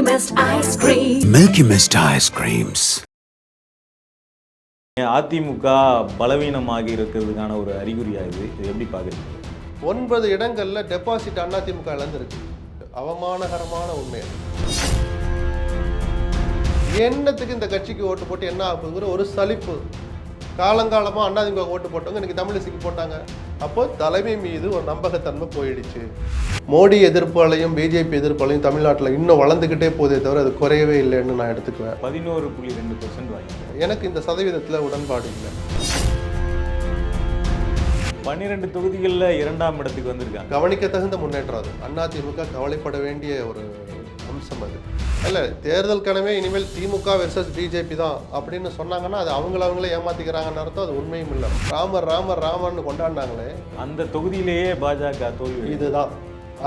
Milky Mist ice cream. Milky Mist ice creams. AIADMK பலவீனமாகி இருக்கிறதுக்கான ஒரு அறிகுறியா இது இது எப்படி பார்க்குறீங்க ஒன்பது இடங்கள்ல டெபாசிட் அதிமுக இழந்திருக்கு அவமானகரமான உண்மை. என்னத்துக்கு இந்த கட்சிக்கு ஓட்டு போட்டு என்ன ஆகுங்கிற ஒரு சலிப்பு காலங்காலமா அதிமுக ஓட்டு போட்டவங்க இன்னைக்கு தமிழிசைக்கு போட்டாங்க. அப்போ தலைமை மீது ஒரு நம்பகத்தன்மை போயிடுச்சு. மோடி எதிர்ப்பாலையும் பிஜேபி எதிர்ப்பாலையும் தமிழ்நாட்டில் இன்னும் வளர்ந்துக்கிட்டே போதே தவிர அது குறையவே இல்லைன்னு நான் எடுத்துக்குவேன். பதினோரு புள்ளி ரெண்டு பர்சன்ட் வாங்கிட்டாங்க எனக்கு இந்த சதவீதத்தில் உடன்பாடு இல்லை. பன்னிரெண்டு தொகுதிகளில் இரண்டாம் இடத்துக்கு வந்திருக்காங்க. கவனிக்க தகுந்த முன்னேற்றம் அது. அதிமுக கவலைப்பட வேண்டிய ஒரு அம்சம் அது இல்லை தேர்தல் கனவே இனிமேல் திமுக வெர்சஸ் பிஜேபி தான் அப்படின்னு சொன்னாங்கன்னா அது அவங்கள அவங்களே ஏமாத்திக்கிறாங்கன்னு அர்த்தம் அது உண்மையும் இல்லை. ராமர் ராமர் ராமர்னு கொண்டாடினாங்களே. அந்த தொகுதியிலேயே பாஜக தோல்வி இதுதான்.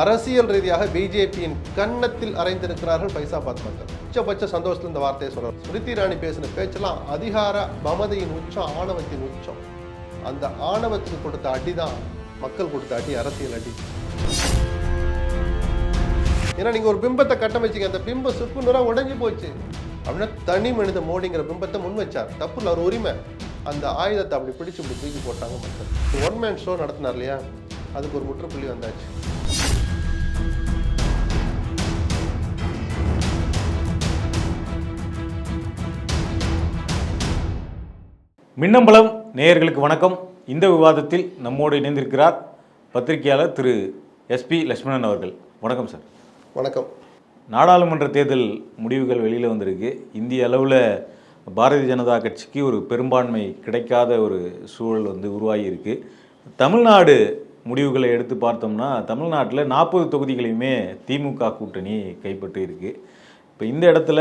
அரசியல் ரீதியாக பிஜேபியின் கன்னத்தில் அறைந்திருக்கிறார்கள் பைசா பாத் மக்கள் உச்சபட்ச சந்தோஷத்துல இந்த வார்த்தையை சொல்றாரு ஸ்மிருதி இராணி பேசின பேச்செல்லாம் அதிகார மமதையின் உச்சம் ஆணவத்தின் உச்சம். அந்த ஆணவத்துக்கு கொடுத்த அடிதான் மக்கள் கொடுத்த அடி அரசியல் அடி. ஏன்னா நீங்கள் ஒரு பிம்பத்தை கட்டமைச்சிங்க. அந்த பிம்பம் சுக்குநூறா உடஞ்சி போச்சு. அப்படின்னா தனி மனித மோடிங்கிற பிம்பத்தை முன் வச்சார். தப்பு இல்லை அவர் உரிமை. அந்த ஆயுதத்தை அப்படி பிடிச்சு இப்படி தூக்கி போட்டாங்க மக்கள். ஒன் மேன் ஷோ நடத்தினார் இல்லையா? அதுக்கு ஒரு முற்றுப்புள்ளி வந்தாச்சு. மின்னம்பலம் நேயர்களுக்கு வணக்கம். இந்த விவாதத்தில் நம்மோடு இணைந்திருக்கிறார் பத்திரிகையாளர் திரு எஸ்பி லட்சுமணன் அவர்கள். வணக்கம் சார். வணக்கம். நாடாளுமன்ற தேர்தல் முடிவுகள் வெளியில் வந்திருக்கு. இந்திய அளவில் பாரதிய ஜனதா கட்சிக்கு ஒரு பெரும்பான்மை கிடைக்காத ஒரு சூழல் வந்து உருவாகியிருக்கு தமிழ்நாடு முடிவுகளை எடுத்து பார்த்தோம்னா தமிழ்நாட்டில் நாற்பது தொகுதிகளையுமே திமுக கூட்டணி கைப்பற்றி இருக்கு. இப்போ இந்த இடத்துல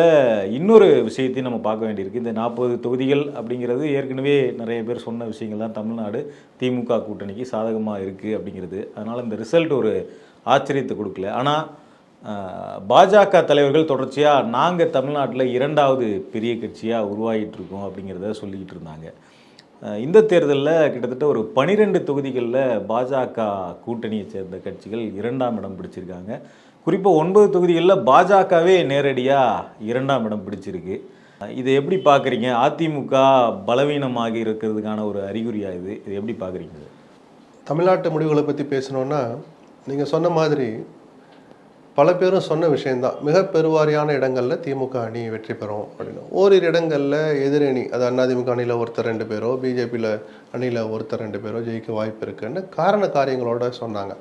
இன்னொரு விஷயத்தையும் நம்ம பார்க்க வேண்டியிருக்கு. இந்த நாற்பது தொகுதிகள் அப்படிங்கிறது ஏற்கனவே நிறைய பேர் சொன்ன விஷயங்கள் தான். தமிழ்நாடு திமுக கூட்டணிக்கு சாதகமாக இருக்குது அப்படிங்கிறது. அதனால் இந்த ரிசல்ட் ஒரு ஆச்சரியத்தை கொடுக்கல. ஆனால் பாஜக தலைவர்கள் தொடர்ச்சியாக நாங்கள் தமிழ்நாட்டில் இரண்டாவது பெரிய கட்சியாக உருவாகிட்டுருக்கோம் அப்படிங்கிறத சொல்லிக்கிட்டு இருந்தாங்க. இந்த தேர்தலில் கிட்டத்தட்ட ஒரு பனிரெண்டு தொகுதிகளில் பாஜக கூட்டணியை சேர்ந்த கட்சிகள் இரண்டாம் இடம் பிடிச்சிருக்காங்க. குறிப்பாக ஒன்பது தொகுதிகளில் பாஜகவே நேரடியாக இரண்டாம் இடம் பிடிச்சிருக்கு. இதை எப்படி பார்க்குறீங்க அதிமுக பலவீனமாகி இருக்கிறதுக்கான ஒரு அறிகுறியாக இது? இது எப்படி பார்க்குறீங்க தமிழ்நாட்டு முடிவுகளை பற்றி பேசணுன்னா நீங்கள் சொன்ன மாதிரி பல பேரும் சொன்ன விஷயம்தான். மிக பெருவாரியான இடங்களில் திமுக அணி வெற்றி பெறும் அப்படின்னு ஓரிரு இடங்களில் எதிரணி அது அதிமுக அணியில் ஒருத்தர் ரெண்டு பேரோ பிஜேபியில் அணியில் ஒருத்தர் ரெண்டு பேரோ ஜெயிக்க வாய்ப்பு இருக்குன்னு காரண காரியங்களோட சொன்னாங்க.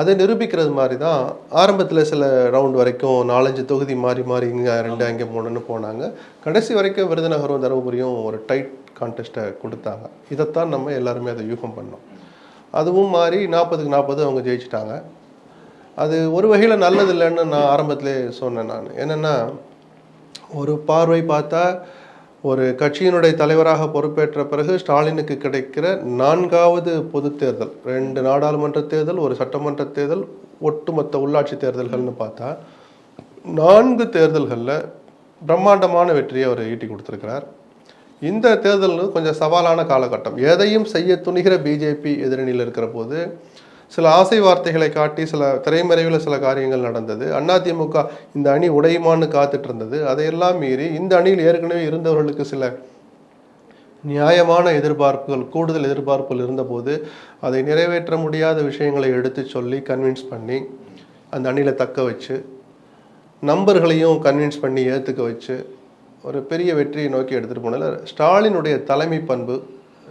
அதை நிரூபிக்கிறது மாதிரி தான் ஆரம்பத்தில் சில ரவுண்ட் வரைக்கும் நாலஞ்சு தொகுதி மாறி மாறி இங்கே ரெண்டு அங்கே மூணுன்னு போனாங்க. கடைசி வரைக்கும் விருதுநகரும் தருமபுரியும் ஒரு டைட் கான்டெஸ்ட்டை கொடுத்தாங்க. இதைத்தான் நம்ம எல்லாருமே அதை யூகம் பண்ணோம். அதுவும் மாறி நாற்பதுக்கு நாற்பது அவங்க ஜெயிச்சிட்டாங்க. அது ஒரு வகையில் நல்லது இல்லைன்னு நான் ஆரம்பத்திலே சொன்னேன் நான். என்னென்னா ஒரு பார்வை பார்த்தா ஒரு கட்சியினுடைய தலைவராக பொறுப்பேற்ற பிறகு ஸ்டாலினுக்கு கிடைக்கிற நான்காவது பொது தேர்தல் ரெண்டு நாடாளுமன்ற தேர்தல் ஒரு சட்டமன்ற தேர்தல் ஒட்டுமொத்த உள்ளாட்சி தேர்தல்கள்னு பார்த்தா நான்கு தேர்தல்களில் பிரம்மாண்டமான வெற்றியை அவர் ஈட்டி கொடுத்துருக்கிறார். இந்த தேர்தல் கொஞ்சம் சவாலான காலகட்டம். எதையும் செய்ய துணிகிற பிஜேபி எதிரணியில் இருக்கிற போது சில ஆசை வார்த்தைகளை காட்டி சில திரைமறைவில் சில காரியங்கள் நடந்தது. அதிமுக இந்த அணி உடையுமான்னு காத்துட்டு இருந்தது அதையெல்லாம் மீறி இந்த அணியில் ஏற்கனவே இருந்தவர்களுக்கு சில நியாயமான எதிர்பார்ப்புகள் கூடுதல் எதிர்பார்ப்புகள் இருந்தபோது அதை நிறைவேற்ற முடியாத விஷயங்களை எடுத்து சொல்லி கன்வின்ஸ் பண்ணி அந்த அணியில் தக்க வச்சு நம்பர்களையும் கன்வின்ஸ் பண்ணி ஏற்றுக்க வச்சு ஒரு பெரிய வெற்றியை நோக்கி எடுத்துகிட்டு போனதில் ஸ்டாலினுடைய தலைமை பண்பு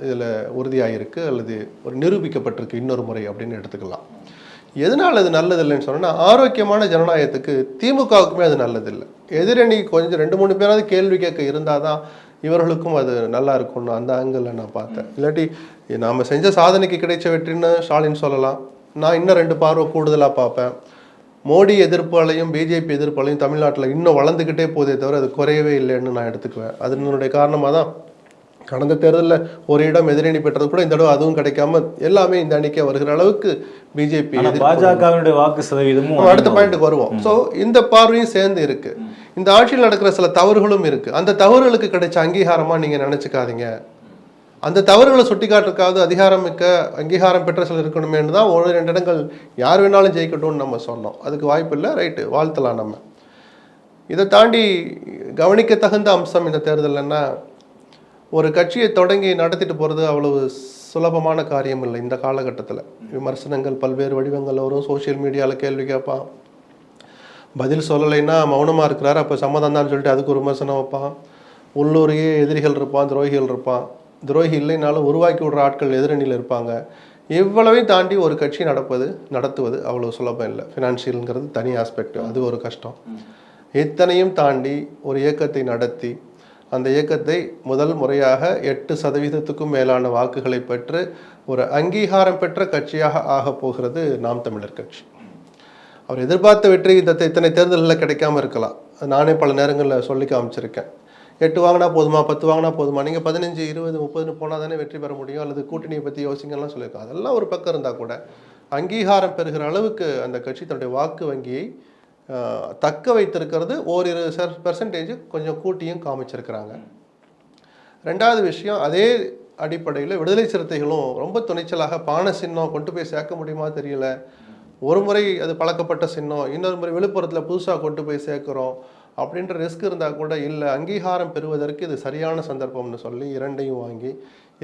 இதில் உறுதியாகிருக்கு அல்லது ஒரு நிரூபிக்கப்பட்டிருக்கு இன்னொரு முறை அப்படின்னு எடுத்துக்கலாம். எதனால் அது நல்லதில்லைன்னு சொன்னால் ஆரோக்கியமான ஜனநாயகத்துக்கு திமுகவுக்குமே அது நல்லதில்லை. எதிரணி கொஞ்சம் ரெண்டு மூணு பேராவது கேள்வி கேட்க இருந்தால் தான் இவர்களுக்கும் அது நல்லா இருக்கும்னு அந்த ஆங்கிளில் நான் பார்த்தேன். இல்லாட்டி நாம் செஞ்ச சாதனைக்கு கிடைச்ச வெற்றின்னு ஸ்டாலின் சொல்லலாம். நான் இன்னும் ரெண்டு பார்வை கூடுதலாக பார்ப்பேன். மோடி எதிர்ப்பாலையும் பிஜேபி எதிர்ப்பாலையும் தமிழ்நாட்டில் இன்னும் வளர்ந்துக்கிட்டே போதே தவிர அது குறையவே இல்லைன்னு நான் எடுத்துக்குவேன். அதனுடைய காரணமாக தான் கடந்த தேர்தலில் ஒரு இடம் எதிரணி பெற்றது கூட இந்த தடவை அதுவும் கிடைக்காம எல்லாமே இந்த அணிக்கே வருகிற அளவுக்கு பிஜேபி பாஜகவினுடைய வாக்கு சதவீதமும் அடுத்த பாயிண்ட்டுக்கு வருவோம். ஸோ இந்த பார்வையும் சேர்ந்து இருக்கு. இந்த ஆட்சியில் நடக்கிற சில தவறுகளும் இருக்கு. அந்த தவறுகளுக்கு கிடைச்ச அங்கீகாரமா நீங்க நினைச்சுக்காதீங்க. அந்த தவறுகளை சுட்டிக்காட்டுறதுக்காவது அதிகாரம் மிக்க அங்கீகாரம் பெற்ற சிலர் இருக்கணுமேனு தான் ஒரு ரெண்டு இடங்கள் யார் வேணாலும் ஜெயிக்கட்டும்னு நம்ம சொன்னோம். அதுக்கு வாய்ப்பு இல்லை. ரைட்டு வாழ்த்தலாம் நம்ம. இதை தாண்டி கவனிக்க தகுந்த அம்சம் இந்த தேர்தல்னா ஒரு கட்சியை தொடங்கி நடத்திட்டு போகிறது அவ்வளவு சுலபமான காரியம் இல்லை இந்த காலகட்டத்தில். விமர்சனங்கள் பல்வேறு வடிவங்கள் வரும். சோஷியல் மீடியாவில் கேள்வி கேட்பான். பதில் சொல்லலைன்னா மௌனமாக இருக்கிறாரு. அப்போ சம்மதம் தான் சொல்லிட்டு அதுக்கு ஒரு விமர்சனம் வைப்பான். உள்ளூரையே எதிரிகள் இருப்பான் துரோகிகள் இருப்பான். துரோகி இல்லைனாலும் உருவாக்கி விடுற ஆட்கள் எதிரணியில் இருப்பாங்க. இவ்வளவையும் தாண்டி ஒரு கட்சி நடப்பது நடத்துவது அவ்வளோ சுலபம் இல்லை. ஃபினான்ஷியலுங்கிறது தனி ஆஸ்பெக்ட் அது ஒரு கஷ்டம். இத்தனையும் தாண்டி ஒரு இயக்கத்தை நடத்தி அந்த இயக்கத்தை முதல் முறையாக எட்டு சதவீதத்துக்கும் மேலான வாக்குகளை பெற்று ஒரு அங்கீகாரம் பெற்ற கட்சியாக ஆகப் போகிறது நாம் தமிழர் கட்சி. அவர் எதிர்பார்த்த வெற்றி இந்த இத்தனை தேர்தலில் கிடைக்காம இருக்கலாம். நானே பல நேரங்களில் சொல்லி காமிச்சிருக்கேன். எட்டு வாங்கினா போதுமா? பத்து வாங்கினா போதுமா? நீங்கள் பதினஞ்சு இருபது முப்பதுன்னு போனால் தானே வெற்றி பெற முடியும்? அல்லது கூட்டணியை பற்றி யோசிங்கலாம் சொல்லியிருக்கோம். அதெல்லாம் ஒரு பக்கம் இருந்தால் கூட அங்கீகாரம் பெறுகிற அளவுக்கு அந்த கட்சி தன்னுடைய வாக்கு வங்கியை தக்க வைத்திருக்கிறது ஓரிரு பெர்சன்டேஜ் கொஞ்சம் கூட்டியும் காமிச்சிருக்கிறாங்க. ரெண்டாவது விஷயம் அதே அடிப்படையில் விடுதலை சிறுத்தைகளும் ரொம்ப துணிச்சலாக பானை சின்னம் கொண்டு போய் சேர்க்க முடியுமா தெரியல. ஒரு முறை அது பழக்கப்பட்ட சின்னம் இன்னொரு முறை விழுப்புரத்தில் புதுசாக கொண்டு போய் சேர்க்குறோம் அப்படின்ற ரிஸ்க் இருந்தால் கூட இல்லை அங்கீகாரம் பெறுவதற்கு இது சரியான சந்தர்ப்பம்னு சொல்லி இரண்டையும் வாங்கி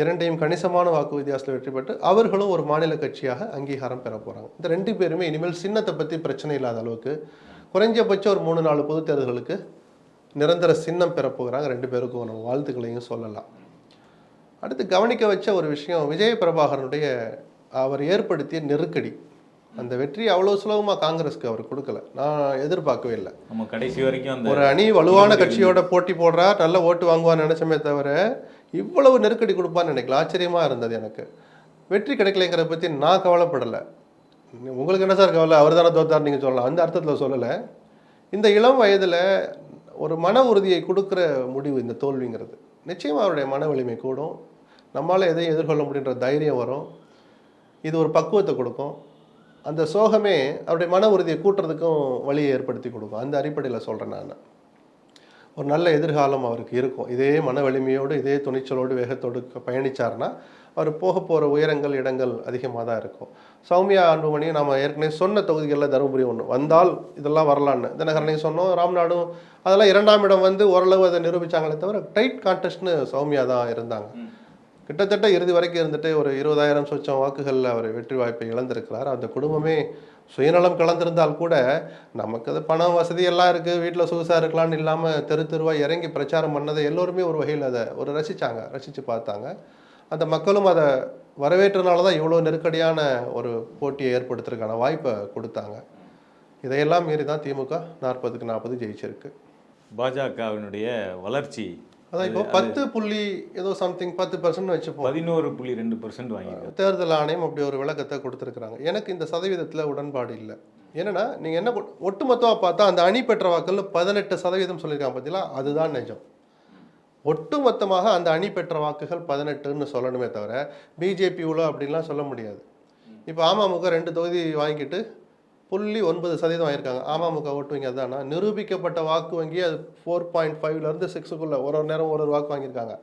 இரண்டையும் கணிசமான வாக்கு வித்தியாசத்தில் வெற்றி பெற்று அவர்களும் ஒரு மாநில கட்சியாக அங்கீகாரம் பெற போகிறாங்க இந்த ரெண்டு பேருமே இனிமேல் சின்னத்தை பற்றி பிரச்சனை இல்லாத அளவுக்கு குறைஞ்சபட்சம் ஒரு மூணு நாலு பொது தேர்தல்களுக்கு நிரந்தர சின்னம் பெறப் போகிறாங்க ரெண்டு பேருக்கும் நம்ம வாழ்த்துக்களையும் சொல்லலாம். அடுத்து கவனிக்க வச்ச ஒரு விஷயம் விஜய பிரபாகரனுடைய அவர் ஏற்படுத்திய நெருக்கடி. அந்த வெற்றி அவ்வளோ சுலபமாக காங்கிரஸ்க்கு அவர் கொடுக்கல. நான் எதிர்பார்க்கவே இல்லை. நம்ம கடைசி வரைக்கும் ஒரு அணி வலுவான கட்சியோட போட்டி போடுறார் நல்ல ஓட்டு வாங்குவான்னு நினைச்சமே தவிர இவ்வளவு நெருக்கடி கொடுப்பான்னு நினைக்கல. ஆச்சரியமா இருந்தது எனக்கு. வெற்றி கிடைக்கலைங்கிறத பத்தி நான் கவலைப்படலை. உங்களுக்கு என்ன சார் கவலை? அவர் தானே தோத்தார் நீங்கள் சொல்லலாம். அந்த அர்த்தத்தில் சொல்லலை. இந்த இளம் வயதில் ஒரு மன உறுதியை கொடுக்குற முடிவு இந்த தோல்விங்கிறது. நிச்சயமாக அவருடைய மன வலிமை கூடும். நம்மளால் எதையும் எதிர்கொள்ள முடியுன்ற தைரியம் வரும். இது ஒரு பக்குவத்தை கொடுக்கும். அந்த சோகமே அவருடைய மன உறுதியை கூட்டுறதுக்கும் வழியை ஏற்படுத்தி கொடுக்கும். அந்த அடிப்படையில் சொல்கிறேன் நான். ஒரு நல்ல எதிர்காலம் அவருக்கு இருக்கும். இதே மன வலிமையோடு இதே துணிச்சலோடு வேகத்தோடு பயணிச்சாருன்னா அவர் போக போகிற உயரங்கள் இடங்கள் அதிகமாக தான் இருக்கும். சௌமியா அன்புமணி நம்ம ஏற்கனவே சொன்ன தொகுதிகளில் தருமபுரி ஒன்று வந்தால் இதெல்லாம் வரலான்னு. தினகரனையும் சொன்னோம் ராம்நாடும். அதெல்லாம் இரண்டாம் இடம் வந்து ஓரளவு அதை நிரூபிச்சாங்களே தவிர டைட் கான்டெஸ்ட்னு சௌமியா தான் இருந்தாங்க. கிட்டத்தட்ட இறுதி வரைக்கும் இருந்துட்டு ஒரு இருபதாயிரம் சொச்சம் வாக்குகளில் அவர் வெற்றி வாய்ப்பை இழந்திருக்கிறார். அந்த குடும்பமே சுயநலம் கலந்திருந்தால் கூட நமக்கு அது பணம் வசதி எல்லாம் இருக்குது வீட்டில் சொகுசாக இருக்கலாம்னு இல்லாமல் தெரு தெருவாக இறங்கி பிரச்சாரம் பண்ணதை எல்லோருமே ஒரு வகையில் அதை ஒரு ரசித்தாங்க ரசித்து பார்த்தாங்க. அந்த மக்களும் அதை வரவேற்றனால தான் இவ்வளோ நெருக்கடியான ஒரு போட்டியை ஏற்படுத்துறதுக்கான வாய்ப்பை கொடுத்தாங்க. இதையெல்லாம் மீறி தான் திமுக நாற்பதுக்கு நாற்பது ஜெயிச்சிருக்கு. பாஜகவினுடைய வளர்ச்சி அதான் இப்போ பத்து புள்ளி ஏதோ சம்திங் பத்து பர்சன்ட் வச்சுப்போம். பதினோரு புள்ளி ரெண்டு பர்சன்ட் வாங்கியிருக்காங்க தேர்தல் ஆணையம் அப்படி ஒரு விளக்கத்தை கொடுத்துருக்குறாங்க. எனக்கு இந்த சதவீதத்தில் உடன்பாடு இல்லை. என்னன்னா நீங்கள் என்ன கொ- ஒட்டுமொத்தமா பார்த்தா அந்த அணி பெற்ற வாக்குகள் பதினெட்டு சதவீதம் சொல்லியிருக்காங்க பார்த்தீங்களா அதுதான் நிஜம். ஒட்டுமொத்தமாக அந்த அணி பெற்ற வாக்குகள் பதினெட்டுன்னு சொல்லணுமே தவிர பிஜேபி இவ்வளோ அப்படின்லாம் சொல்ல முடியாது. இப்போ அமமுக ரெண்டு தொகுதி வாங்கிட்டு புள்ளி ஒன்பது சதவீதம் வாங்கியிருக்காங்க. அமமுக ஓட்டு வங்கி அதானா? நிரூபிக்கப்பட்ட வாக்கு வங்கி அது ஃபோர் பாயிண்ட் ஃபைவ்லேருந்து சிக்ஸுக்குள்ளே ஒரு ஒரு நேரம் ஒரு ஒரு வாக்கு வாங்கியிருக்காங்க.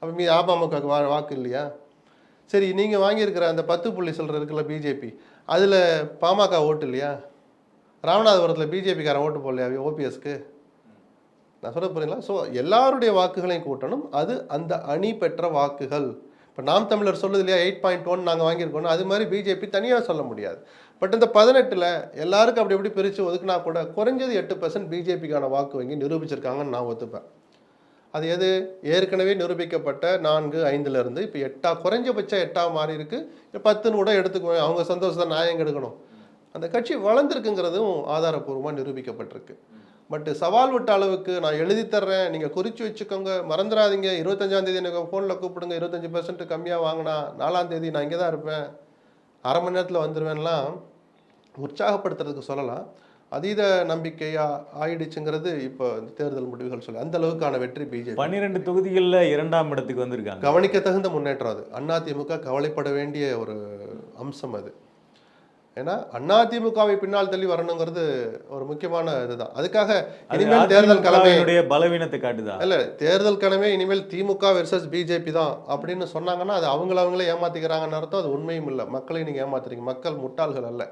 அப்போ மீ அமமுக வா வாக்கு இல்லையா? சரி நீங்கள் வாங்கியிருக்கிற அந்த பத்து புள்ளி சில்லற இருக்குல்ல பிஜேபி அதில் பாமக ஓட்டு இல்லையா? ராமநாதபுரத்தில் பிஜேபிக்காரன் ஓட்டு போடலையா? ஓபிஎஸ்க்கு நான் சொல்ல போகிறீங்களா ஸோ எல்லாருடைய வாக்குகளையும் கூட்டணும். அது அந்த அணி பெற்ற வாக்குகள். இப்போ நாம் தமிழர் சொல்லுது இல்லையா எயிட் பாயிண்ட் ஒன் நாங்கள் வாங்கியிருக்கோம் அது மாதிரி பிஜேபி தனியாக சொல்ல முடியாது. பட் இந்த பதினெட்டில் எல்லாருக்கும் அப்படி இப்படி பிரித்து ஒதுக்குனா கூட குறைஞ்சது எட்டு பர்சன்ட் பிஜேபிக்கான வாக்கு வங்கி நிரூபிச்சிருக்காங்கன்னு நான் ஒத்துப்பேன். அது எது? ஏற்கனவே நிரூபிக்கப்பட்ட நான்கு ஐந்துலேருந்து இப்போ எட்டா குறைஞ்சபட்சம் எட்டாக மாறி இருக்கு. பத்துன்னு கூட எடுத்துக்குவேன் அவங்க சந்தோஷத்தை நான் எடுக்கணும்? அந்த கட்சி வளர்ந்துருக்குங்கிறதும் ஆதாரப்பூர்வமாக நிரூபிக்கப்பட்டிருக்கு. பட் சவால் விட்ட அளவுக்கு நான் எழுதி தர்றேன். நீங்கள் குறித்து வச்சுக்கோங்க. மறந்துடாதீங்க இருபத்தஞ்சாம் தேதி எனக்கு ஃபோனில் கூப்பிடுங்க. இருபத்தஞ்சு பெர்சன்ட் கம்மியாக வாங்கினா நாலாம் தேதி நான் இங்கே தான் இருப்பேன். அரை மணி நேரத்தில் வந்துடுவேன்லாம் உற்சாகப்படுத்துறதுக்கு சொல்லலாம். அதீத நம்பிக்கையா ஆயிடுச்சுங்கிறது இப்போ தேர்தல் முடிவுகள் சொல்லு. அந்த அளவுக்கான வெற்றி பிஜேபி பன்னிரெண்டு தொகுதிகளில் இரண்டாம் இடத்துக்கு வந்திருக்காங்க. கவனிக்க தகுந்த முன்னேற்றம் அது. அதிமுக கவலைப்பட வேண்டிய ஒரு அம்சம் அது. ஏன்னா அதிமுகவை பின்னால் தள்ளி வரணுங்கிறது ஒரு முக்கியமான இதுதான். அதுக்காக அது இனிமேல் தேர்தல் அதிமுகவினுடைய பலவீனத்தை காட்டுதா? இல்ல தேர்தல் கிழமை இனிமேல் திமுக வெர்சஸ் பிஜேபி தான் அப்படின்னு சொன்னாங்கன்னா அது அவங்கள அவங்களே ஏமாத்திக்கிறாங்கன்னு அர்த்தம். அது உண்மையும் இல்லை. மக்களை நீங்க ஏமாத்துறீங்க. மக்கள் முட்டாள்கள் அல்ல.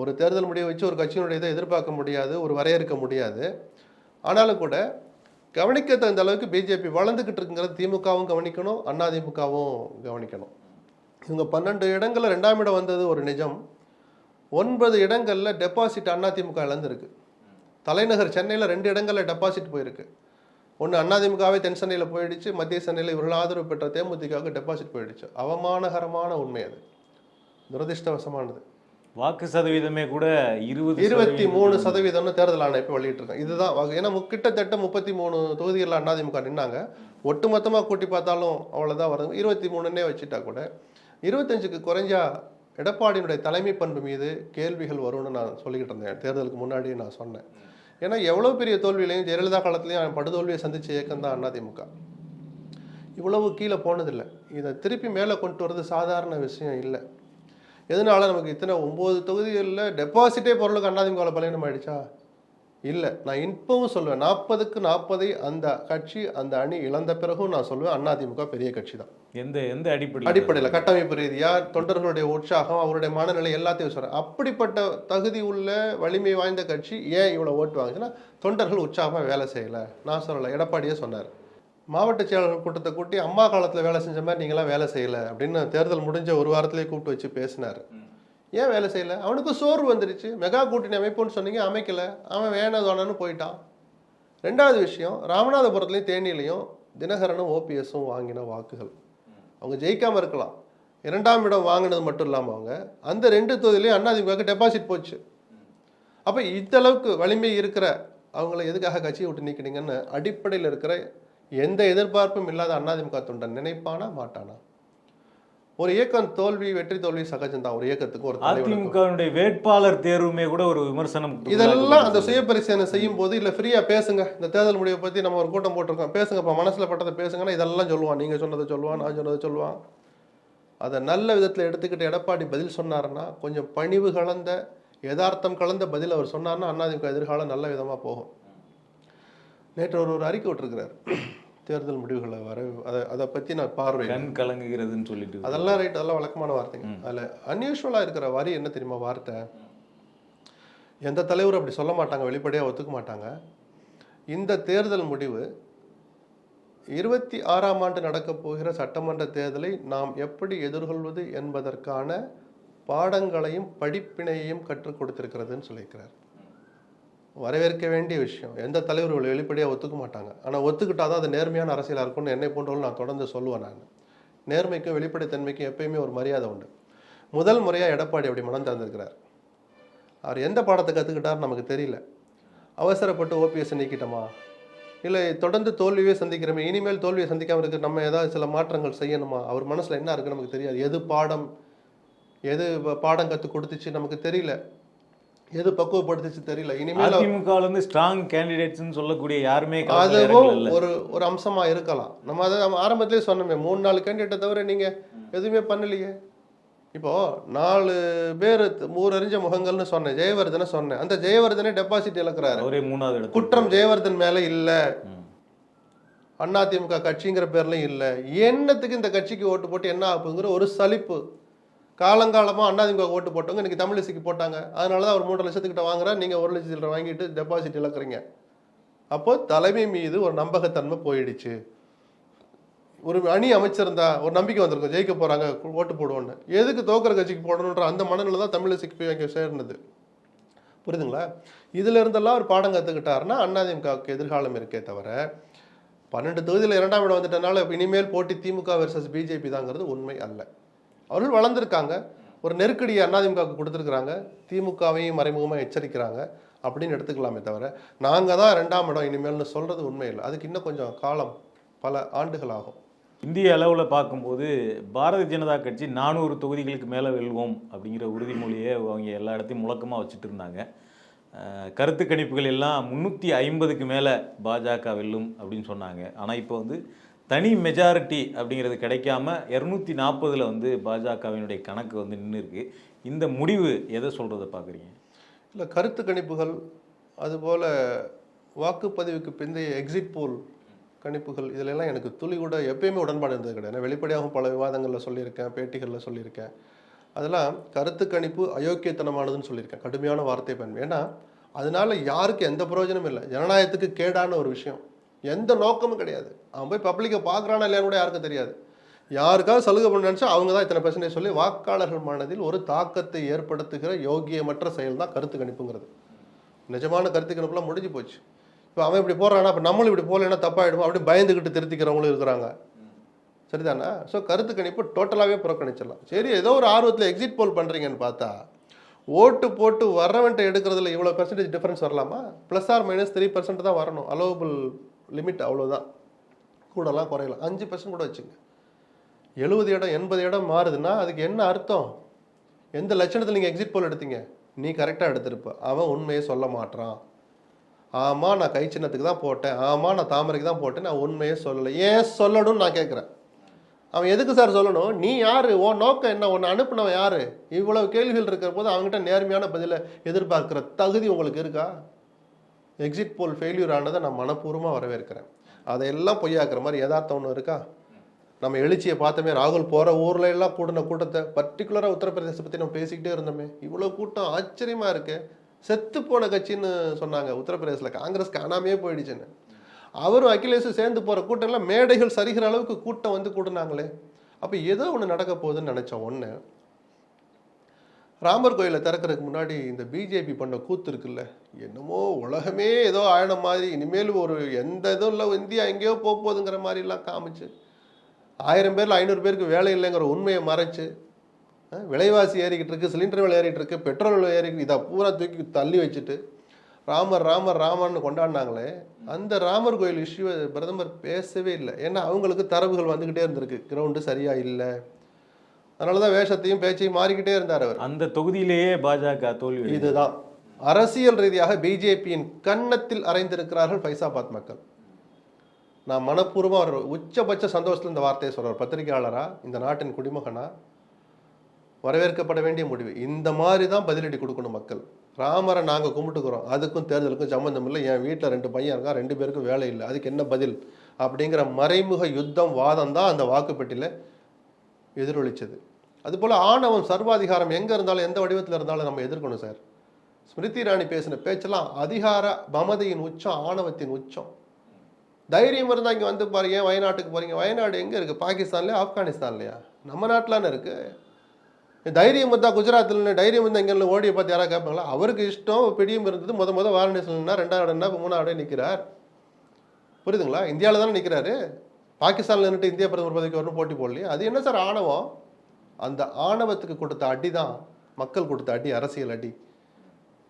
ஒரு தேர்தல் முடிவை வச்சு ஒரு கட்சியினுடைய இதை எதிர்பார்க்க முடியாது ஒரு வரையறுக்க முடியாது. ஆனாலும் கூட கவனிக்க தகுந்த அளவுக்கு பிஜேபி வளர்ந்துக்கிட்டு இருக்குங்கிறது திமுகவும் கவனிக்கணும் அதிமுகவும் கவனிக்கணும். இவங்க பன்னெண்டு இடங்கள்ல ரெண்டாம் இடம் வந்தது ஒரு நிஜம். ஒன்பது இடங்கள்ல டெபாசிட் அதிமுக இழந்திருக்கு. தலைநகர் சென்னையில் ரெண்டு இடங்கள்ல டெபாசிட் போயிருக்கு. ஒன்று அதிமுகவே தென் சென்னையில் போயிடுச்சு மத்திய சென்னையில் இவர்கள் ஆதரவு பெற்ற தேமுதிகவுக்கு டெபாசிட் போயிடுச்சு. அவமானகரமான உண்மை அது. துரதிர்ஷ்டவசமானது. வாக்கு சதவீதமே கூட இருபது இருபத்தி மூணு சதவீதம்னு தேர்தல் ஆணையம் வெளியிட்டிருக்காங்க இதுதான் வகு- ஏன்னா கிட்டத்தட்ட முப்பத்தி மூணு தொகுதிகளில் அதிமுக நின்னாங்க. ஒட்டுமொத்தமாக கூட்டி பார்த்தாலும் அவ்வளோதான் வரும் இருபத்தி மூணுன்னே வச்சுட்டா கூட இருபத்தஞ்சுக்கு குறைஞ்சா எடப்பாடியினுடைய தலைமை பண்பு மீது கேள்விகள் வரும்னு நான் சொல்லிக்கிட்டு இருந்தேன். தேர்தலுக்கு முன்னாடி நான் சொன்னேன். ஏன்னா எவ்வளோ பெரிய தோல்வியிலையும் ஜெயலலிதா காலத்துலையும் படுதோல்வியை சந்திச்ச இயக்கம் தான் அதிமுக இவ்வளவு கீழே போனதில்லை. இதை திருப்பி மேலே கொண்டு வர்றது சாதாரண விஷயம் இல்லை. எதனால நமக்கு இத்தனை ஒம்பது தொகுதிகளில் டெபாசிட்டே பொருளுக்கு அண்ணாதிமுகவில் பலவீனம் ஆயிடுச்சா இல்லை நான் இப்பவும் சொல்லுவேன். நாற்பதுக்கு நாற்பதை அந்த கட்சி அந்த அணி இழந்த பிறகும் நான் சொல்லுவேன் அதிமுக பெரிய கட்சி தான். எந்த எந்த அடிப்படையில்? அடிப்படையில் கட்டமைப்பு ரீதியாக தொண்டர்களுடைய உற்சாகம் அவருடைய மனநிலை எல்லாத்தையும் சொல்கிறேன் அப்படிப்பட்ட தகுதி உள்ள வலிமை வாய்ந்த கட்சி ஏன் இவ்வளோ ஓட்டு வாங்குச்சுன்னா தொண்டர்கள் உற்சாகமாக வேலை செய்யலை. நான் சொல்லலை எடப்பாடியே சொன்னார். மாவட்ட செயலாளர் கூட்டத்தை கூட்டி அம்மா காலத்தில் வேலை செஞ்ச மாதிரி நீங்களாம் வேலை செய்யலை அப்படின்னு தேர்தல் முடிஞ்ச ஒரு வாரத்திலேயே கூப்பிட்டு வச்சு பேசினார். ஏன் வேலை செய்யலை? அவனுக்கு சோர்வு வந்துருச்சு. மெகா கூட்டணி அமைப்புன்னு சொன்னீங்க அமைக்கலை. அவன் வேணாதானு போயிட்டான். ரெண்டாவது விஷயம் ராமநாதபுரத்துலேயும் தேனியிலையும் தினகரனும் ஓபிஎஸும் வாங்கின வாக்குகள். அவங்க ஜெயிக்காமல் இருக்கலாம். இரண்டாம் இடம் வாங்கினது மட்டும் இல்லாமல் அவங்க அந்த ரெண்டு தொகுதியிலையும் அண்ணாதிமுக டெபாசிட் போச்சு. அப்போ இந்த அளவுக்கு வலிமை இருக்கிற அவங்கள எதுக்காக கட்சியை விட்டு நீக்கினீங்கன்னு அடிப்படையில் இருக்கிற எந்த எதிர்பார்ப்பும் இல்லாத அண்ணாதிமுக தொண்டன் நினைப்பானா மாட்டானா? ஒரு இயக்கம் தோல்வி வெற்றி தோல்வி சகஜம்தான். ஒரு இயக்கத்துக்கு ஒரு. அதிமுகவினுடைய வேட்பாளர் தேர்வுமே கூட ஒரு விமர்சனம் இதெல்லாம் அந்த சுய பரிசீலனை செய்யும் போது இல்ல ஃப்ரீயா பேசுங்க. இந்த தேர்தல் முடிவை பத்தி நம்ம ஒரு கூட்டம் போட்டிருக்கோம். பேசுங்கப்பா மனசுல பட்டதை பேசுங்கன்னா இதெல்லாம் சொல்லுவான். நீங்க சொன்னதை சொல்லுவான் நான் சொன்னதை சொல்லுவான். அதை நல்ல விதத்துல எடுத்துக்கிட்டு எடப்பாடி பதில் சொன்னாருன்னா கொஞ்சம் பணிவு கலந்த யதார்த்தம் கலந்த பதில் அவர் சொன்னார்னா அதிமுக எதிர்காலம் நல்ல விதமா போகும். நேற்று ஒரு ஒரு அறிக்கை விட்டுருக்கிறார். தேர்தல் முடிவுகளை வர அதை அதை பத்தி நான் பார்வை கண் கலங்குகிறதுன்னு சொல்லிட்டு அதெல்லாம் ரைட் அதெல்லாம் வழக்கமான வார்த்தைங்க. அதில் அன்யூஷுவலாக இருக்கிற வரி என்ன தெரியுமா வார்த்தை? எந்த தலைவரும் அப்படி சொல்ல மாட்டாங்க வெளிப்படையாக ஒத்துக்க மாட்டாங்க. இந்த தேர்தல் முடிவு இருபத்தி ஆறாம் ஆண்டு நடக்கப் போகிற சட்டமன்ற தேர்தலை நாம் எப்படி எதிர்கொள்வது என்பதற்கான பாடங்களையும் படிப்பினையையும் கற்றுக் கொடுத்திருக்கிறதுன்னு சொல்லியிருக்கிறார். வரவேற்க வேண்டிய விஷயம். எந்த தலைவர்கள் வெளிப்படையாக ஒத்துக்க மாட்டாங்க. ஆனால் ஒத்துக்கிட்டாதான் அது நேர்மையான அரசியலாக இருக்கும்னு என்னை போன்றவர்கள் நான் தொடர்ந்து சொல்லுவேன் நான். நேர்மைக்கும் வெளிப்படைத்தன்மைக்கும் எப்பயுமே ஒரு மரியாதை உண்டு. முதல் முறையாக எடப்பாடி அப்படி மனம் திறந்திருக்கிறார். அவர் எந்த பாடத்தை கற்றுக்கிட்டார் நமக்கு தெரியல. அவசரப்பட்டு ஓபிஎஸ் நீக்கிட்டோமா? இல்லை தொடர்ந்து தோல்வியே சந்திக்கிறோமே இனிமேல் தோல்வியை சந்திக்காமல் இருக்க நம்ம ஏதாவது சில மாற்றங்கள் செய்யணுமா? அவர் மனசில் என்ன இருக்குது நமக்கு தெரியாது. எது பாடம்? எது பாடம் கற்றுக் கொடுத்துச்சு நமக்கு தெரியல. எது பக்குவப்படுத்துச்சு தெரியல. இனிமேல் அதிமுகவில் இருந்து ஸ்ட்ராங் கேண்டிடேட்ஸ்னு சொல்லக்கூடிய யாருமே அதுவும். ஒரு ஒரு அம்சமா இருக்கலாம். நம்ம அதை நம்ம ஆரம்பத்திலே சொன்னோமே மூணு நாலு கேண்டிடேட்டை தவிர நீங்க எதுவுமே பண்ணலையே. இப்போ நாலு பேர் ஊரறிஞ்ச முகங்கள்னு சொன்னேன் ஜெயவர்தனை சொன்னேன். அந்த ஜெயவர்தனே டெபாசிட் இழக்கிறாரு. அவரே மூணாவது குற்றம் ஜெயவர்தன் மேல இல்ல. அதிமுக கட்சிங்கிற பேர்லயும் இல்ல. என்னத்துக்கு இந்த கட்சிக்கு ஓட்டு போட்டு என்ன ஆகுங்கிற ஒரு சலிப்பு. காலங்காலமாக அண்ணாதிமுக ஓட்டு போட்டவங்க இன்றைக்கி தமிழிசைக்கு போட்டாங்க. அதனால தான் அவர் மூன்று லட்சத்துக்கிட்ட வாங்குறா நீங்கள் ஒரு லட்சத்தில் வாங்கிட்டு டெபாசிட் இழக்கிறீங்க. அப்போ தலைமை மீது ஒரு நம்பகத்தன்மை போயிடுச்சு. ஒரு அணி அமைச்சிருந்தா ஒரு நம்பிக்கை வந்திருக்கும். ஜெயிக்க போகிறாங்க ஓட்டு போடுவோன்னு எதுக்கு தோக்கிற கட்சிக்கு போடணுன்ற அந்த மனநிலை தான் தமிழிசைக்கு போய் அங்கே சேர்ந்தது புரியுதுங்களா? இதில் இருந்தெல்லாம் ஒரு பாடம் கற்றுக்கிட்டாருன்னா அதிமுகவுக்கு எதிர்காலம் இருக்கே தவிர பன்னெண்டு தொகுதியில் இரண்டாம் இடம் வந்துட்டனால இனிமேல் போட்டி திமுக வெர்சஸ் பிஜேபி தாங்கிறது உண்மை அல்ல. அவர்கள் வளர்ந்துருக்காங்க. ஒரு நெருக்கடியை அதிமுகவுக்கு கொடுத்துருக்குறாங்க. திமுகவையும் மறைமுகமாக எச்சரிக்கிறாங்க. அப்படின்னு எடுத்துக்கலாமே தவிர நாங்கள் தான் ரெண்டாம் இடம் இனிமேல்னு சொல்கிறது உண்மை இல்லை. அதுக்கு இன்னும் கொஞ்சம் காலம் பல ஆண்டுகள் ஆகும். இந்திய அளவில் பார்க்கும்போது பாரதிய ஜனதா கட்சி நானூறு தொகுதிகளுக்கு மேலே வெல்வோம் அப்படிங்கிற உறுதிமொழியை அவங்க எல்லா இடத்தையும் முழக்கமாக வச்சுட்டு இருந்தாங்க. கருத்து கணிப்புகள் எல்லாம் முந்நூற்றி ஐம்பதுக்கு மேலே பாஜக வெல்லும் அப்படின்னு சொன்னாங்க. ஆனால் இப்போ வந்து தனி மெஜாரிட்டி அப்படிங்கிறது கிடைக்காம இரநூத்தி நாற்பதில் வந்து பாஜகவினுடைய கணக்கு வந்து நின்று இருக்கு இந்த முடிவு எதை சொல்கிறத பார்க்குறீங்க? இல்லை கருத்து கணிப்புகள் அதுபோல் வாக்குப்பதிவுக்கு பிந்தைய எக்ஸிட் போல் கணிப்புகள் இதிலெல்லாம் எனக்கு துளி கூட எப்பயுமே உடன்பாடு இருந்தது கிடையாது. நான் வெளிப்படையாகவும் பல விவாதங்களில் சொல்லியிருக்கேன் பேட்டிகளில் சொல்லியிருக்கேன். அதெல்லாம் கருத்து கணிப்பு அயோக்கியத்தனமானதுன்னு சொல்லியிருக்கேன் கடுமையான வார்த்தை பயன் ஏன்னா அதனால யாருக்கு எந்த பிரயோஜனமும் இல்லை. ஜனநாயகத்துக்கு கேடான ஒரு விஷயம். எந்த நோக்கமும் கிடையாது. அவன் போய் பப்ளிக்கை பார்க்குறானா இல்லையான்னு கூட யாருக்கும் தெரியாது. யாருக்காவது சலுகை பண்ண நினச்சா அவங்க தான் இத்தனை பெர்சன்டேஜ் சொல்லி வாக்காளர்கள் மனதில் ஒரு தாக்கத்தை ஏற்படுத்துகிற யோகியமற்ற செயல் தான் கருத்து கணிப்புங்கிறது. நிஜமான கருத்து கணிப்புலாம் முடிஞ்சு போச்சு. இப்போ அவன் இப்படி போடுறானா அப்போ நம்மளும் இப்படி போகலன்னா தப்பாயிடுவோம் அப்படி பயந்துக்கிட்டு திருத்திக்கிறவங்களும் இருக்கிறாங்க. சரிதானே? ஸோ கருத்து கணிப்பு டோட்டலாகவே புறக்கணிச்சிடலாம். சரி ஏதோ ஒரு ஆர்வத்தில் எக்ஸிட் போல் பண்ணுறீங்கன்னு பார்த்தா ஓட்டு போட்டு வர்றவன்ட்ட எடுக்கிறதுல இவ்வளோ பெர்சன்டேஜ் டிஃப்ரென்ஸ் வரலாமா? Plus or minus three percent தான் வரணும். அலோவபிள் லிமிட் அவ்வளோதான் கூடலாம் குறையலாம். அஞ்சு பர்சன்ட் கூட வச்சுங்க. எழுபது இடம் எண்பது இடம் மாறுதுன்னா அதுக்கு என்ன அர்த்தம்? எந்த லட்சணத்தில் நீங்கள் எக்ஸிட் போல் எடுத்தீங்க? நீ கரெக்டாக எடுத்திருப்ப. அவன் உண்மையை சொல்ல மாட்றான். ஆமாம் நான் கை சின்னத்துக்கு தான் போட்டேன். ஆமாம் நான் தாமரைக்கு தான் போட்டேன். நான் உண்மையே சொல்லலை. ஏன் சொல்லணும்னு நான் கேட்குறேன். அவன் எதுக்கு சார் சொல்லணும்? நீ யார்? உன் நோக்கம் என்ன? உன்னை அனுப்புனவன் யார்? இவ்வளோ கேள்விகள் இருக்கிற போது அவங்ககிட்ட நேர்மையான பதிலை எதிர்பார்க்கிற தகுதி உங்களுக்கு இருக்கா? எக்ஸிட் போல் ஃபெயில்யூர் ஆனதை நான் மனப்பூர்வமாக வரவேற்கிறேன். அதையெல்லாம் பொய்யாக்குற மாதிரி யதார்த்தம் ஒன்று இருக்கா? நம்ம எழுச்சியை பார்த்தோமே ராகுல் போகிற ஊரில் எல்லாம் கூடின கூட்டத்தை பர்டிகுலராக உத்தரப்பிரதேசத்தை பற்றி நம்ம பேசிக்கிட்டே இருந்தோமே இவ்வளோ கூட்டம் ஆச்சரியமாக இருக்கு. செத்து போன கட்சின்னு சொன்னாங்க உத்தரப்பிரதேசில் காங்கிரஸ் காணாமையே போயிடுச்சுன்னு. அவரும் அகிலேஷும் சேர்ந்து போகிற கூட்டம்லாம் மேடைகள் சரிகிற அளவுக்கு கூட்டம் வந்து கூட்டினாங்களே அப்போ ஏதோ ஒன்று நடக்க போகுதுன்னு நினச்சோம் ஒன்று ராமர் கோயிலை திறக்கிறதுக்கு முன்னாடி இந்த பிஜேபி பண்ண கூத்து இருக்குல்ல என்னமோ உலகமே ஏதோ ஆயின மாதிரி இனிமேல் ஒரு எந்த இதுவும் இல்லை இந்தியா எங்கேயோ போக போகுதுங்கிற மாதிரிலாம் காமிச்சு ஆயிரம் பேரில் ஐநூறு பேருக்கு வேலை இல்லைங்கிற உண்மையை மறைச்சு விலைவாசி ஏறிக்கிட்டு இருக்கு சிலிண்டர் விலை ஏறிக்கிட்டு இருக்கு பெட்ரோல் விலை ஏறிக்கிட்டு இதை பூரா தூக்கி தள்ளி வச்சுட்டு ராமர் ராமர் ராமர்னு கொண்டாடினாங்களே அந்த ராமர் கோயில் இஷ்யூவை பிரதமர் பேசவே இல்லை. ஏன்னா அவங்களுக்கு தரவுகள் வந்துக்கிட்டே இருந்திருக்கு. கிரவுண்டு சரியாக இல்லை. அதனால தான் வேஷத்தையும் பேச்சையும் மாறிக்கிட்டே இருந்தார் அவர். அந்த தொகுதியிலேயே பாஜக தோல்வி. இதுதான். அரசியல் ரீதியாக பிஜேபியின் கன்னத்தில் அறைந்திருக்கிறார்கள் ஃபைசாபாத் மக்கள். நான் மனப்பூர்வமாக அவர் உச்சபட்ச சந்தோஷத்தில் இந்த வார்த்தையை சொல்றார் பத்திரிகையாளரா இந்த நாட்டின் குடிமகனா வரவேற்கப்பட வேண்டிய முடிவு. இந்த மாதிரி தான் பதிலடி கொடுக்கணும் மக்கள். ராமரை நாங்கள் கும்பிட்டுக்கிறோம். அதுக்கும் தேர்தலுக்கும் சம்மந்தம் இல்லை. என் வீட்டில் ரெண்டு பையன் இருக்கா ரெண்டு பேருக்கும் வேலை இல்லை. அதுக்கு என்ன பதில்? அப்படிங்கிற மறைமுக யுத்தம் வாதம் தான் அந்த வாக்குப்பெட்டியில் எதிரொலிச்சது. அதுபோல் ஆணவம் சர்வாதிகாரம் எங்கே இருந்தாலும் எந்த வடிவத்தில் இருந்தாலும் நம்ம எதிர்க்கணும் சார். ஸ்மிருதி இராணி பேசின பேச்செல்லாம் அதிகார மமதையின் உச்சம் ஆணவத்தின் உச்சம். தைரியம் இருந்தால் இங்கே வந்து பாருங்க வயநாட்டுக்கு போகிறீங்க வயநாடு எங்கே இருக்குது பாகிஸ்தான்லையா ஆப்கானிஸ்தான்லையா? நம்ம நாட்டிலான இருக்குது தைரியம் இருந்தால் குஜராத்தில் தைரியம் இருந்தால் இங்கே ஓடி பார்த்து யாராவது கேட்பாங்களா? அவருக்கு இஷ்டம் பிடியும் இருந்தது. முத முத வாரணாசினா ரெண்டாவது இடம்னா இப்போ மூணாவது நிற்கிறார் புரியுதுங்களா? இந்தியாவில் தானே நிற்கிறாரு பாகிஸ்தானில் நின்றுட்டு இந்திய பிரதமர் பதவிக்கு வரணும் போட்டி போடலையே. அது என்ன சார் ஆணவம்? அந்த ஆணவத்துக்கு கொடுத்த அடி தான் மக்கள் கொடுத்த அடி அரசியல் அடி.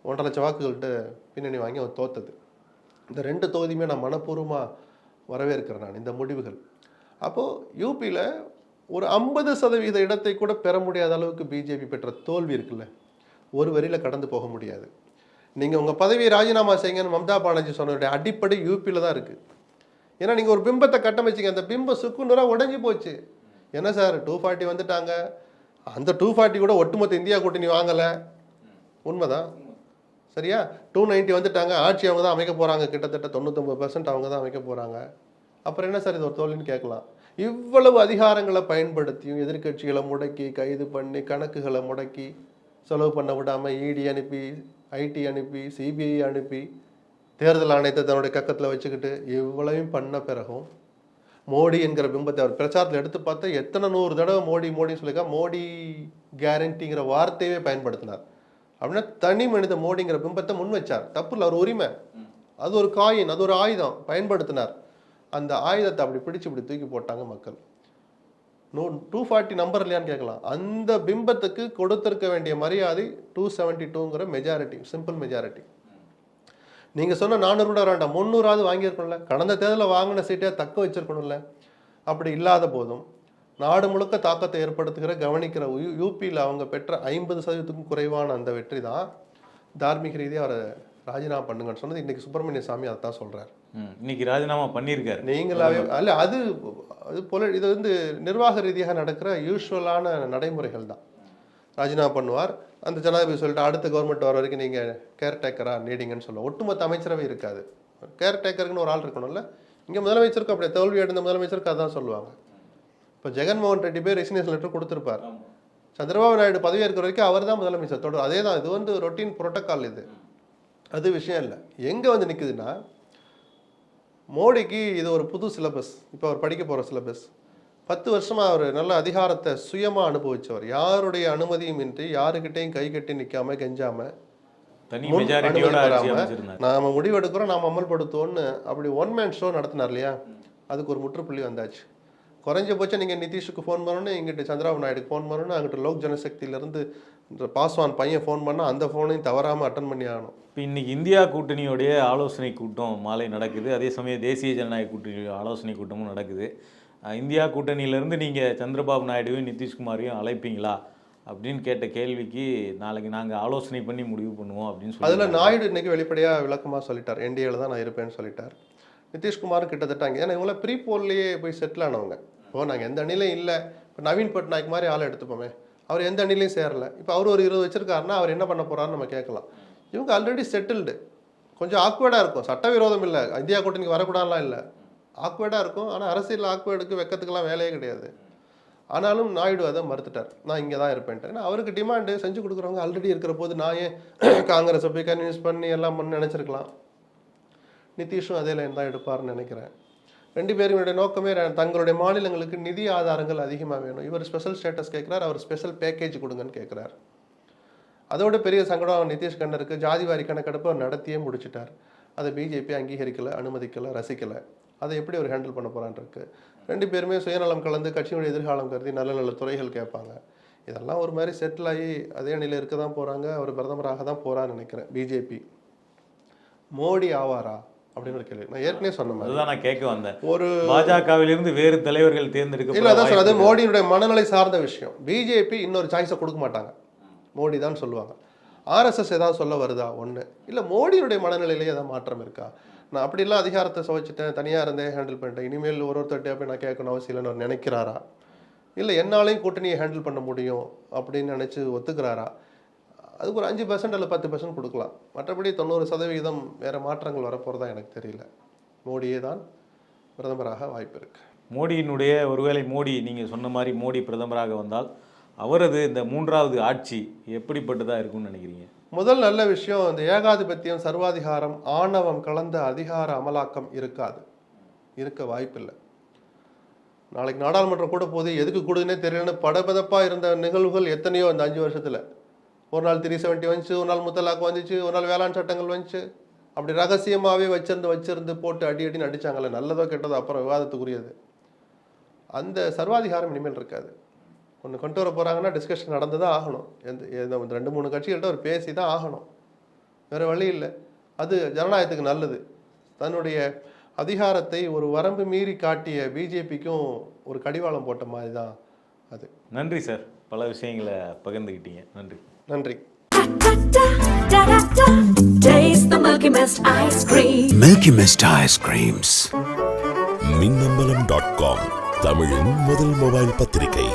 ஒன்றரை லட்சம் வாக்குகள்கிட்ட பின்னணி வாங்கி அவர் தோத்தது. இந்த ரெண்டு தொகுதியுமே நான் மனப்பூர்வமாக வரவேற்கிறேன் நான் இந்த முடிவுகள். அப்போது யூபியில் ஒரு ஐம்பது சதவீத இடத்தை கூட பெற முடியாத அளவுக்கு பிஜேபி பெற்ற தோல்வி இருக்குல்ல? ஒரு வரியில் கடந்து போக முடியாது. நீங்கள் உங்கள் பதவியை ராஜினாமா செய்யுங்கன்னு மம்தா பானர்ஜி சொன்னதுடைய அடிப்படை யூபியில் தான் இருக்குது ஏன்னா நீங்கள் ஒரு பிம்பத்தை கட்டமைச்சிங்க. அந்த பிம்பம் சுக்குநூறாக உடஞ்சி போச்சு. என்ன சார் டூ ஃபார்ட்டி வந்துட்டாங்க. அந்த டூ ஃபார்ட்டி கூட ஒட்டுமொத்த இந்தியா கூட்டணி வாங்கலை. உண்மைதான் சரியா? டூ நைன்ட்டி வந்துட்டாங்க. ஆட்சி அவங்க தான் அமைக்க போகிறாங்க கிட்டத்தட்ட தொண்ணூத்தொம்பது பர்சன்ட் அவங்க தான் அமைக்க போகிறாங்க அப்புறம் என்ன சார் இது ஒரு தோல்வின்னு கேட்கலாம். இவ்வளவு அதிகாரங்களை பயன்படுத்தியும் எதிர்க்கட்சிகளை முடக்கி கைது பண்ணி கணக்குகளை முடக்கி செலவு பண்ண விடாமல் இடி அனுப்பி ஐடி அனுப்பி சிபிஐ அனுப்பி தேர்தல் ஆணையத்தை தன்னுடைய கக்கத்தில் வச்சுக்கிட்டு இவ்வளவையும் பண்ண பிறகும் மோடி என்கிற பிம்பத்தை அவர் பிரச்சாரத்தில் எடுத்து பார்த்தா எத்தனை நூறு தடவை மோடி மோடின்னு சொல்லிக்கா மோடி கேரண்டிங்கிற வார்த்தையவே பயன்படுத்தினார். அப்படின்னா தனி மனித மோடிங்கிற பிம்பத்தை முன் வச்சார். தப்பு இல்லை அவர் உரிமை. அது ஒரு காயின் அது ஒரு ஆயுதம் பயன்படுத்தினார். அந்த ஆயுதத்தை அப்படி பிடிச்சு இப்படி தூக்கி போட்டாங்க மக்கள். நோ டூ ஃபார்ட்டி நம்பர் இல்லையான்னு கேட்கலாம். அந்த பிம்பத்துக்கு கொடுத்திருக்க வேண்டிய மரியாதை டூ செவன்ட்டி டூங்கிற மெஜாரிட்டி சிம்பிள் மெஜாரிட்டி நீங்கள் சொன்ன நானூறு கூட வேண்டாம் முந்நூறாவது வாங்கியிருக்கணும்ல. கடந்த தேர்தலில் வாங்கின சீட்டை தக்க வச்சிருக்கணும்ல. அப்படி இல்லாத போதும் நாடு முழுக்க தாக்கத்தை ஏற்படுத்துகிற கவனிக்கிற யூபியில் அவங்க பெற்ற ஐம்பது சதவீதத்துக்கும் குறைவான அந்த வெற்றி தான் தார்மீக ரீதியாக அவரை ராஜினாமா பண்ணுங்கன்னு சொன்னது. இன்னைக்கு சுப்பிரமணிய சாமி அதை தான் சொல்கிறார் இன்னைக்கு ராஜினாமா பண்ணியிருக்காரு. நீங்களாவே அல்ல அது அது போல இது வந்து நிர்வாக ரீதியாக நடக்கிற யூஸ்வலான நடைமுறைகள் தான். ராஜினாமா பண்ணுவார். அந்த ஜனாதிபதி சொல்லிட்டு அடுத்த கவர்மெண்ட் வர வரைக்கும் நீங்கள் கேர்டேக்கரா நீடிங்கன்னு சொல்லுவோம் ஒட்டுமொத்த அமைச்சரவை இருக்காது. கேர்டேக்கருக்குன்னு ஒரு ஆள் இருக்கணும்ல. இங்கே முதலமைச்சருக்கு அப்படியே தோல்வி அடைந்த முதலமைச்சருக்கு அதான் சொல்லுவாங்க. இப்போ ஜெகன்மோகன் ரெட்டி பேர் ரெசிக்னேஷன் லெட்டர் கொடுத்துருப்பார். சந்திரபாபு நாயுடு பதவி இருக்கிற வரைக்கும் அவர் தான் முதலமைச்சர். தொடர் அதே தான் இது வந்து ரொட்டீன் புரோட்டோக்கால் இது. அது விஷயம் இல்லை. எங்கே வந்து நிற்குதுன்னா மோடிக்கு இது ஒரு புது சிலபஸ் இப்போ அவர் படிக்க போகிற சிலபஸ் பத்து வருஷமாக அவர் நல்ல அதிகாரத்தை சுயமாக அனுபவிச்சவர். யாருடைய அனுமதியும் இன்றி யாருக்கிட்டையும் கை கட்டி நிற்காம கெஞ்சாம தனி முன் மெஜாரிட்டியோட அனுமதி ஆட்சி பெறாம அமைச்சிருந்தார் நாம முடிவெடுக்கிறோம் நாம அமல்படுத்துவோம்னு அப்படி ஒன் மேன் ஷோ நடத்தினார் இல்லையா? அதுக்கு ஒரு முற்றுப்புள்ளி வந்தாச்சு. குறைஞ்சபட்சம் நீங்கள் நிதிஷுக்கு ஃபோன் பண்ணணும் இங்கிட்டு சந்திராபாபு நாயுடுக்கு ஃபோன் பண்ணணும் அங்கிட்டு லோக் ஜனசக்தியிலேருந்து பாஸ்வான் பையன் ஃபோன் பண்ணால் அந்த ஃபோனையும் தவறாமல் அட்டன் பண்ணி ஆகணும். இப்போ இன்னைக்கு இந்தியா கூட்டணியோடைய ஆலோசனை கூட்டம் மாலை நடக்குது. அதே சமயம் தேசிய ஜனநாயக கூட்டணி ஆலோசனை கூட்டமும் நடக்குது. இந்தியா கூட்டணியிலேருந்து நீங்கள் சந்திரபாபு நாயுடுவையும் நிதிஷ்குமாரையும் அழைப்பீங்களா? அப்படின்னு கேட்ட கேள்விக்கு நாளைக்கு நாங்கள் ஆலோசனை பண்ணி முடிவு பண்ணுவோம் அப்படின்னு சொல்லி அதில் நாயுடு இன்னைக்கு வெளிப்படையாக விளக்கமாக சொல்லிட்டார். என்டிஏல தான் நான் இருப்பேன்னு சொல்லிட்டார். நிதிஷ்குமார் கிட்டத்தட்ட அங்கே ஏன்னா இவங்கள ப்ரீ போல்லையே போய் செட்டில் ஆனவங்க. இப்போ நாங்கள் எந்த அணிலையும் இல்லை. இப்போ நவீன் பட்நாயக் மாதிரி ஆளை எடுத்துப்போமே. அவர் எந்த அணிலையும் சேரல. இப்போ அவர் ஒரு இருபது வச்சிருக்காருன்னா அவர் என்ன பண்ண போகிறாருன்னு நம்ம கேட்கலாம். இவங்க ஆல்ரெடி செட்டில்டு கொஞ்சம் ஆக்வேர்டாக இருக்கும். சட்டவிரோதம் இல்லை. இந்தியா கூட்டணிக்கு வரக்கூடாதுலாம் இல்லை. ஆக்வேர்டாக இருக்கும். ஆனால் அரசியல் ஆக்வேர்டுக்கு வெக்கத்துக்கெல்லாம் வேலையே கிடையாது. ஆனாலும் நாயுடு அதை மறுத்துட்டார். நான் இங்கே தான் இருப்பேன்ட்டு. ஏன்னா அவருக்கு டிமாண்டு செஞ்சு கொடுக்குறவங்க ஆல்ரெடி இருக்கிற போது நான் ஏன் காங்கிரஸை போய் கன்வின்ஸ் பண்ணி எல்லாம் பண்ணி நினச்சிருக்கலாம்? நிதிஷும் அதே லைன் தான் எடுப்பார்னு நினைக்கிறேன். ரெண்டு பேருடைய நோக்கமே தங்களுடைய மாநிலங்களுக்கு நிதி ஆதாரங்கள் அதிகமாக வேணும். இவர் ஸ்பெஷல் ஸ்டேட்டஸ் கேட்குறார் அவர் ஸ்பெஷல் பேக்கேஜ் கொடுங்கன்னு கேட்குறார். அதோட பெரிய சங்கடம் நிதிஷ் கண்ணருக்கு ஜாதிவாரி கணக்கெடுப்பு அவர் நடத்தியே முடிச்சிட்டார். அதை பிஜேபி அங்கீகரிக்கலை அனுமதிக்கலை ரசிக்கலை. அதை எப்படி அவர் ஹேண்டில் பண்ண போறான்னு இருக்கு. ரெண்டு பேருமே சுயநலம் கலந்து கட்சியினுடைய எதிர்காலம் கருதி நல்ல நல்ல துறைகள் கேட்பாங்க. இதெல்லாம் ஒரு மாதிரி செட்டில் ஆகி அதே அணியில் இருக்க தான் போகிறாங்க அவர் பிரதமராக தான் போகிறான்னு நினைக்கிறேன். பிஜேபி மோடி ஆவாரா? அப்படின்னு ஒரு கேள்வி. நான் ஏற்கனவே சொன்ன மாதிரி. நான் கேட்க வந்தேன். ஒரு பாஜகவிலிருந்து வேறு தலைவர்கள் இல்ல தேர்ந்தெடுக்க அதான் சார் அது மோடியினுடைய மனநிலை சார்ந்த விஷயம். பிஜேபி இன்னொரு சாய்ஸை கொடுக்க மாட்டாங்க. மோடி தான் சொல்லுவாங்க. ஆர்எஸ்எஸ் ஏதாவது சொல்ல வருதா? ஒன்று இல்லை மோடியினுடைய மனநிலையிலே ஏதாவது மாற்றம் இருக்கா? நான் அப்படிலாம் அதிகாரத்தை சுவைச்சிட்டேன் தனியாக இருந்தே ஹேண்டில் பண்ணிட்டேன். இனிமேல் ஒரு ஒருத்தர்கிட்டயே போய் நான் கேட்கணும் அவசியம் இல்லைன்னு அவர் நினைக்கிறாரா? இல்லை என்னாலையும் கூட்டணியை ஹேண்டில் பண்ண முடியும் அப்படின்னு நினச்சி ஒத்துக்கிறாரா? அதுக்கு ஒரு அஞ்சு பர்சன்ட் இல்லை பத்து பர்சன்ட் கொடுக்கலாம். மற்றபடி தொண்ணூறு சதவிகிதம் வேறு மாற்றங்கள் வரப்போகிறதா எனக்கு தெரியல. மோடியே தான் பிரதமராக வாய்ப்பு இருக்குது மோடியினுடைய ஒருவேளை மோடி நீங்கள் சொன்ன மாதிரி மோடி பிரதமராக வந்தால் அவரது இந்த மூன்றாவது ஆட்சி எப்படிப்பட்டதாக இருக்கும்னு நினைக்கிறீங்க? முதல் நல்ல விஷயம் இந்த ஏகாதிபத்தியம் சர்வாதிகாரம் ஆணவம் கலந்த அதிகார அமலாக்கம் இருக்காது. இருக்க வாய்ப்பில்லை. நாளைக்கு நாடாளுமன்றம் கூட போது எதுக்கு கூடுதுன்னே தெரியலன்னு படபதப்பாக இருந்த நிகழ்வுகள் எத்தனையோ இந்த அஞ்சு வருஷத்தில். ஒரு நாள் த்ரீ செவன்ட்டி வந்துச்சு ஒரு நாள் முத்தலாக்கு வந்துச்சு ஒரு நாள் வேளாண் சட்டங்கள் வந்துச்சு. அப்படி ரகசியமாகவே வச்சிருந்து வச்சிருந்து போட்டு அடி அடின்னு அடிச்சாங்கல்ல நல்லதோ கெட்டதோ அப்புறம் விவாதத்துக்குரியது. அந்த சர்வாதிகாரம் இனிமேல் இருக்காது. ஒன்று கொண்டு வர போகிறாங்கன்னா டிஸ்கஷன் நடந்து தான் ஆகணும். எந்த ரெண்டு மூணு கட்சிகள்கிட்ட ஒரு பேசி தான் ஆகணும். வேறு வழி இல்லை. அது ஜனநாயகத்துக்கு நல்லது. தன்னுடைய அதிகாரத்தை ஒரு வரம்பு மீறி காட்டிய பிஜேபிக்கும் ஒரு கடிவாளம் போட்ட மாதிரி தான் அது. நன்றி சார் பல விஷயங்களை பகிர்ந்துக்கிட்டீங்க நன்றி. நன்றி. Mist ice creams. Minnambalam dot com தமிழின் முதல் மொபைல் பத்திரிகை.